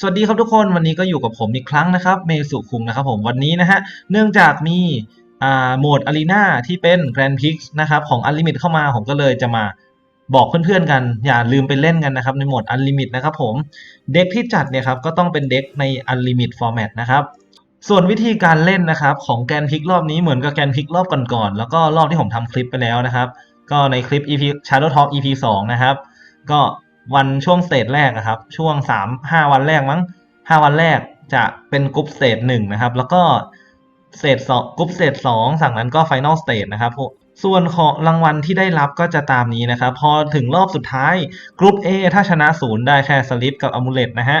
สวัสดีครับทุกคนวันนี้ก็อยู่กับผมอีกครั้งนะครับเมสุคุงนะครับผมวันนี้นะฮะเนื่องจากมีโหมดอารีนาที่เป็น Grand Prix นะครับของ Unlimit เข้ามาผมก็เลยจะมาบอกเพื่อนๆกัน อย่าลืมไปเล่นกันนะครับในโหมด Unlimit นะครับผมเด็กที่จัดเนี่ยครับก็ต้องเป็นเด็กใน Unlimit Format นะครับส่วนวิธีการเล่นนะครับของแกนพิกรอบนี้เหมือนกับแกนพิกรอบก่อนๆแล้วก็รอบที่ผมทำคลิปไปแล้วนะครับ ก็ในคลิป EP Shadow Talk EP 2 นะครับก็ วันช่วงสเตจแรกอะครับ ช่วง 3 5 วันแรกมั้ง 5 วันแรกจะเป็นกรุ๊ปสเตจหนึ่งนะครับ แล้วก็สเตจสองกรุ๊ปสเตจสองสั่งนั้นก็ไฟนอลสเตจนะครับส่วนของรางวัลที่ได้รับก็จะตามนี้นะครับ พอถึงรอบสุดท้ายกรุ๊ป A ถ้าชนะศูนย์ได้แค่สลิปกับอ m u เลตนะฮะ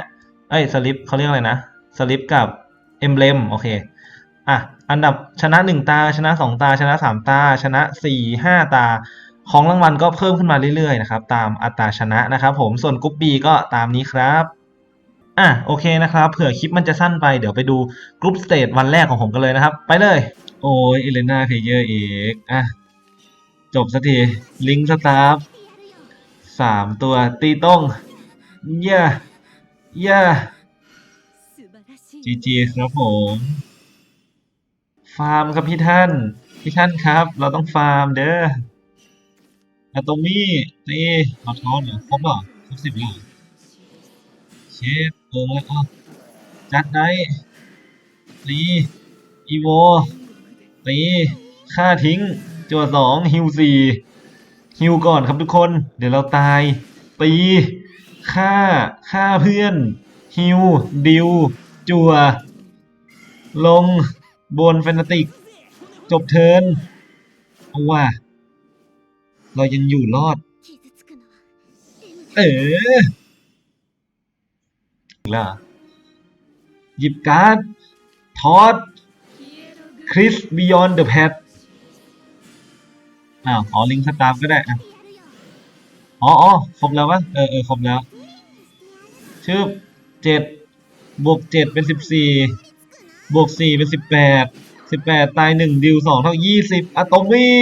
เอ้ยสลิปเขาเรียกอะไรนะสลิปกับเอมเบลมโอเคอะอันดับชนะ 1 ตาชนะ 2 ตาชนะ 3 ตา ชนะ 4 5 ตา ของรางวัลก็เพิ่มขึ้นมาเรื่อยๆนะครับตามอัตราชนะนะครับ ผมส่วนกรุ๊ป B ก็ตามนี้ครับอะโอเคนะครับเผื่อคลิปมันจะสั้นไปเดี๋ยวไปดูกรุ๊ปสเตจวันแรกของผมกันเลยนะครับ ไปเลย โอ้ยเอเลนาเพเยอร์เอกอะจบสักทีลิงสตาฟสามตัวตีต้องเย่เย่จีจีครับผม ฟาร์มครับพี่ท่าน พี่ท่านครับ เราต้องฟาร์มเด้อ อะโตมี่ตีเอาทอนเหรอครบเหรอครบสิบแล้วเชฟเออเอาจัดได้ตีอีโวตีฆ่าทิ้งจัวสองฮิวสี่ฮิวก่อนครับทุกคน เดี๋ยวเราตาย ตีฆ่าฆ่าเพื่อนฮิวดิว จัว ลง บนแฟนตาติก จบเทิร์นเอาว่า เรายังอยู่รอด เออล้วเหรอหยิบการ์ดทอดคริสบิยอนเดอะแพทอ้าวอ๋อลิงสตาร์ก็ได้อะอ๋ออ๋อครบแล้ววะเออเออครบแล้ว ชื่อเจ็ดบวกเจ็ดเป็นสิบสี่บวกสี่เป็นสิบแปดสิบแปดตายหนึ่งดิวสองเท่ายี่สิบอะตอมี่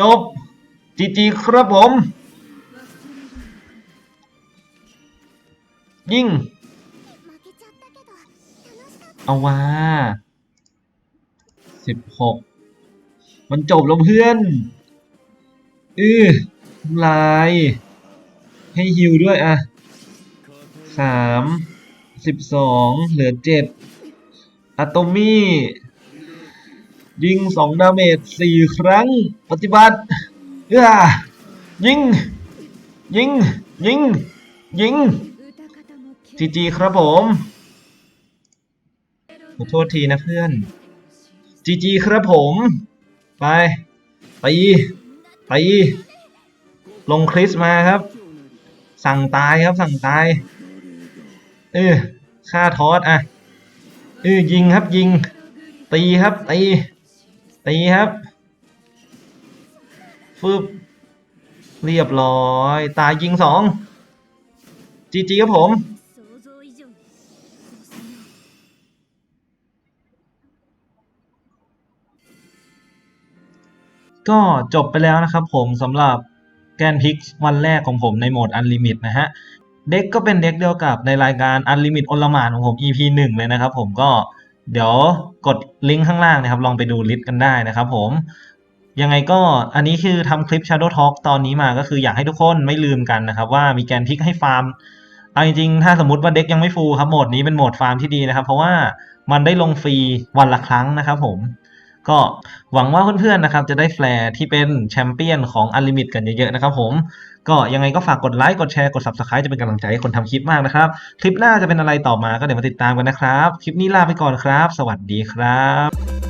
จบจีจีครับผม ยิ่ง เอาว่าสิบหกมันจบแล้วเพื่อนอือลาย ให้ฮิวด้วยอะสามสิบสองเหลือเจ็ดอะโตมี่ ยิงสองดาเมจสี่ครั้ง ปฏิบัติเอ้อยิง ยิง ยิง ยิงจีจีครับผมขอโทษทีนะเพื่อนจีจีครับผม ไปตีตีลงคริสมาครับ สั่งตายครับสั่งตาย เออฆ่าทอสอะเออยิงครับยิง ตีครับตี ตีครับฟึบเรียบร้อย ตายยิงสองจีจีครับผม ก็จบไปแล้วนะครับผมสำหรับแกนพิกวันแรกของผมในโหมด Unlimit นะฮะ เด็กก็เป็นเด็กเดียวกับในรายการ Unlimit อลหมานของผม EP 1 เลยนะครับผมก็ เดี๋ยวกดลิงก์ข้างล่างนะครับ ลองไปดูลิสต์กันได้นะครับผมยังไงก็อันนี้คือทำคลิป Shadow Talk ตอนนี้มาก็คืออยากให้ทุกคนไม่ลืมกันนะครับ ว่ามีแกนพิกให้ฟาร์มเอาจริงๆ ถ้าสมมติว่าเด็กยังไม่ฟูครับโหมดนี้เป็นโหมดฟาร์มที่ดีนะครับ เพราะว่ามันได้ลงฟรีวันละครั้งนะครับผม ก็หวังว่าเพื่อนๆนะครับจะได้แฟร์ที่เป็นแชมเปี้ยนของอัลลิมิตกันเยอะๆนะครับผมก็ยังไงก็ฝากกดไลค์กดแชร์กด Subscribe จะเป็นกำลังใจให้คนทำคลิปมากนะครับ คลิปหน้าจะเป็นอะไรต่อมาก็เดี๋ยวมาติดตามกันนะครับ คลิปนี้ลาไปก่อนครับ สวัสดีครับ